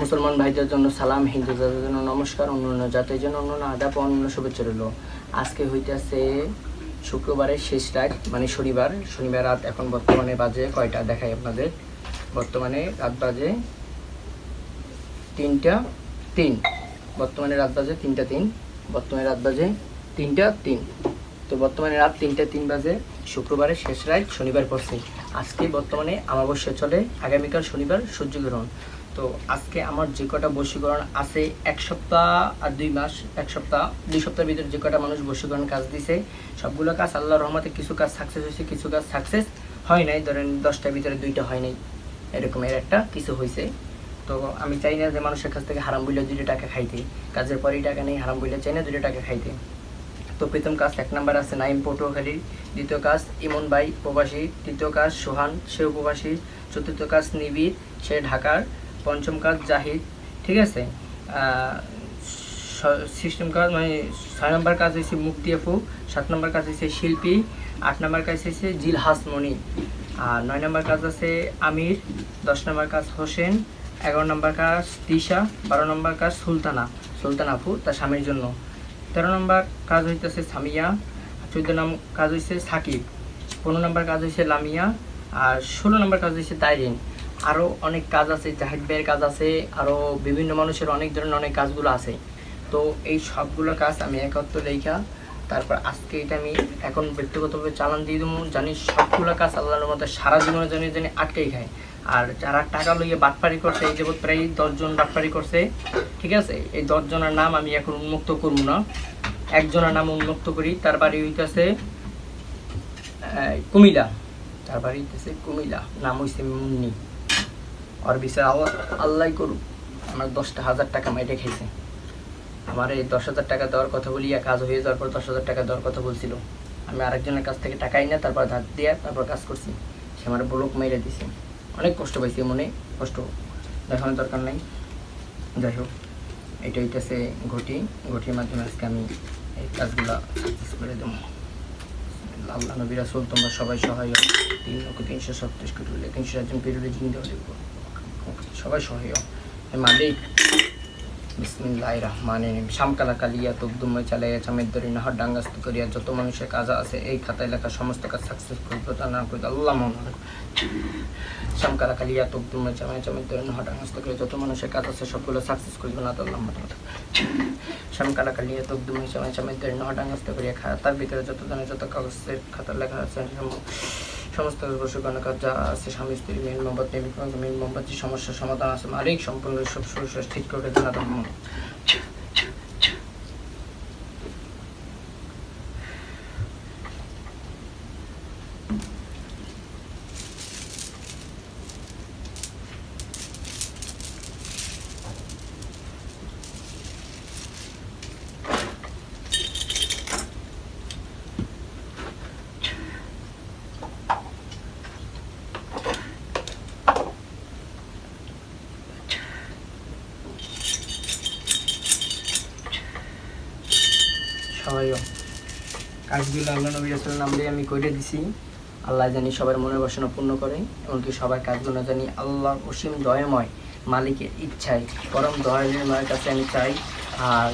মুসলমান ভাইদের জন্য সালাম হিন্দু জাতির জন্য নমস্কার, অন্যান্য জাতির জন্য অন্যান্য আদাব অন্যান্য শুভেচ্ছা রইল। আজকে হইতেছে শুক্রবারের শেষ রাত মানে শনিবার। শনিবার রাত এখন বর্তমানে বাজে কয়টা? দেখাই আপনাদের। বর্তমানে রাত বাজে তিনটা তিন। বর্তমানে রাত বাজে তিনটা তিন। বর্তমানে রাত বাজে তিনটা তিন। তো বর্তমানে রাত তিনটা তিন বাজে শুক্রবারের শেষ রাত, শনিবার পড়ছে। আজকে বর্তমানে আমাবস্যা চলে। আগামীকাল শনিবার সূর্যগ্রহণ তো আজকে আমার যে কটা বশীকরণ আছে, এক সপ্তাহ আর দুই মাস, এক সপ্তাহ, দুই সপ্তাহের ভিতরে যে কটা মানুষ বশীকরণ কাজ দিছে, সবগুলো কাজ আল্লাহ রহমতে কিছু কাজ সাকসেস হয়েছে, কিছু কাজ সাকসেস হয় নাই। ধরেন দশটার ভিতরে দুইটা হয় নাই এরকমের একটা কিছু হয়েছে। তো আমি চাই না যে মানুষের কাছ থেকে হারাম বইলে দুটো টাকা খাইতে। কাজের পরেই টাকা নেই, হারাম বইলে চাই না দুটো টাকা খাইতে। তো প্রথম কাজ এক নাম্বার আছে নাইম পটুয়াখালী, দ্বিতীয় কাজ ইমন বাই প্রবাসী, তৃতীয় কাজ সোহান সেও প্রবাসী চতুর্থ কাজ নিবিড়, সে ঢাকার পঞ্চম কাজ জাহিদ ঠিক আছে সিস্টেম কাজ মানে ছয় নম্বর কাজ হয়েছে মুক্তি আফু সাত নম্বর কাজ হয়েছে শিল্পী আট নম্বর কাজ হয়েছে জিলহাস মণি আর নয় নম্বর কাজ আছে আমির দশ নম্বর কাজ হোসেন এগারো নম্বর কাজ তিশা বারো নম্বর কাজ সুলতানা সুলতান আফু তার স্বামীর জন্য তেরো নম্বর কাজ হইতেছে সামিয়া চোদ্দ নম্বর কাজ হয়েছে সাকিব পনেরো নম্বর কাজ হয়েছে লামিয়া আর ষোলো নম্বর কাজ হয়েছে তাইরিন আরও অনেক কাজ আছে, জাহিদ ভাইয়ের কাজ আছে আরও বিভিন্ন মানুষের অনেক ধরনের অনেক কাজগুলো আছে। তো এই সবগুলো কাজ আমি একত্র লেখা তারপর আজকে এটা আমি এখন ব্যক্তিগতভাবে চালান দিয়ে দেবো। জানি সবগুলো কাজ আল্লাহর মধ্যে সারা জীবনে জানি জানি আটকেই খায়। আর যারা টাকা লইয়ে বাটপারি করছে, এই যাবৎ প্রায় দশজন বাটপারি করছে, ঠিক আছে? এই দশজনের নাম আমি এখন উন্মুক্ত করব না। একজনের নাম উন্মুক্ত করি। তার বাড়ি হইতেছে কুমিলা তার বাড়ি হইতেছে কুমিলা নাম হইছে মুন্নি। আর বিচার আল্লাহ আল্লাহ করুক। আমার দশটা হাজার টাকা মাইটে খেয়েছে আমার এই দশ হাজার টাকা দেওয়ার কথা বলিয়া কাজ হয়ে যাওয়ার পর দশ হাজার টাকা দেওয়ার কথা বলছিল। আমি আরেকজনের কাছ থেকে টাকাই না তারপর ধার দিয়ে তারপর কাজ করছি। সে আমার ব্লক মেরে দিছে। অনেক কষ্ট পাইছি মনে, কষ্ট। দেখানোর দরকার নাই। যাই হোক, এটা হইতেছে ঘটি। ঘটির মাধ্যমে আজকে আমি এই কাজগুলা সাকসেস করে দেবো। আল্লাহ নবী রাসুল, তোমরা সবাই সহায়। তিন লক্ষ তিনশো সত্তর কোটি তিনশো একজন পেরুলে জিন্দে হলে সবাই সহায় হও। হে মালিক বিসমিল্লাহ রহমান শামকালা কালিয়া তবদুময় চালাইয়া চামের দরি নাহর ডাঙ্গাস্ত করিয়া যত মানুষের কাজ আছে, এই খাতায় লেখা সমস্ত কাজ সাকসেসফুল প্রদান করে আল্লাহ মনে শামকালা কালিয়া তবদুময় চামায় চামের দরি নাহর ডাঙ্গাস্ত করিয়া যত মানুষের কাজ আছে, সবগুলো সাকসেস করবে না আল্লাহ মনে শ্যামকালা কালিয়া তবদুময় চামায় চামের দরি নাহর ডাঙ্গাস্ত করিয়া খাতার ভিতরে যত জনের যত কাগজের খাতা লেখা আছে সমস্ত বসুকানো কাজ যা আছে, স্বামী, স্ত্রী মেন মোহাম্মদ নেমিক মেন মোহাম্মদ সমস্যার সমাধান আছে আরেক সম্পূর্ণ সব সুরসাস ঠিক করে দেন সবাইও কাজগুলো আল্লাহ নবী নাম দিয়ে আমি করে দিছি। আল্লাহ জানি সবার মনের বাসনা পূর্ণ করে, এমনকি সবার কাজগুলো জানি আল্লাহ অসীম দয়াময়, মালিকের ইচ্ছায়, পরম দয়াময়ের কাছে আমি চাই। আর